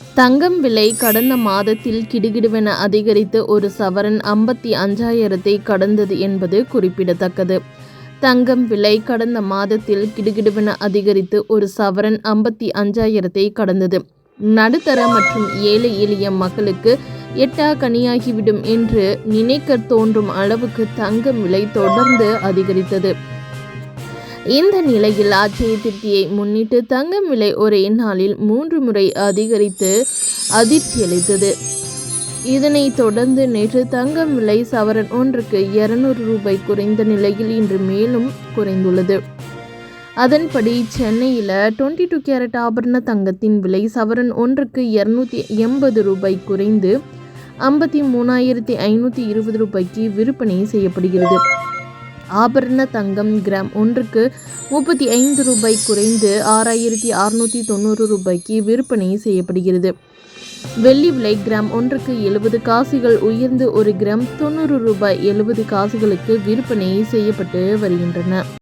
தங்கம் விலை கடந்த மாதத்தில் கிடுகிடுவென அதிகரித்து ஒரு சவரன் ஐம்பத்தி அஞ்சாயிரத்தை கடந்தது என்பது குறிப்பிடத்தக்கது. தங்கம் விலை கடந்த மாதத்தில் கிடுகிடுவென அதிகரித்து ஒரு சவரன் ஐம்பத்தி அஞ்சாயிரத்தை கடந்தது. நடுத்தர மற்றும் ஏழை எளிய மக்களுக்கு எட்டா கனியாகிவிடும் என்று நினைக்க தோன்றும் அளவுக்கு தங்கம் விலை தொடர்ந்து அதிகரித்தது. இந்த நிலையில் ஆட்சியை திருப்தியை முன்னிட்டு தங்கம் விலை ஒரே நாளில் மூன்று முறை அதிகரித்து அதிர்ச்சியளித்தது. இதனைத் தொடர்ந்து நேற்று தங்கம் விலை சவரன் ஒன்றுக்கு இருநூறு ரூபாய் குறைந்த நிலையில் இன்று மேலும் குறைந்துள்ளது. அதன்படி சென்னையில் டுவெண்ட்டி டூ கேரட் ஆபரண தங்கத்தின் விலை சவரன் ஒன்றுக்கு இரநூத்தி எண்பது ரூபாய் குறைந்து ஐம்பத்தி மூணாயிரத்தி ஐநூற்றி இருபது ரூபாய்க்கு விற்பனை செய்யப்படுகிறது. ஆபரண தங்கம் கிராம் ஒன்றுக்கு முப்பத்தி ஐந்து ரூபாய் குறைந்து ஆறாயிரத்தி அறுநூற்றி தொண்ணூறு ரூபாய்க்கு விற்பனை செய்யப்படுகிறது. வெள்ளி விலை கிராம் ஒன்றுக்கு எழுபது காசுகள் உயர்ந்து ஒரு கிராம் தொண்ணூறு ரூபாய் எழுபது காசுகளுக்கு விற்பனை செய்யப்பட்டு வருகின்றன.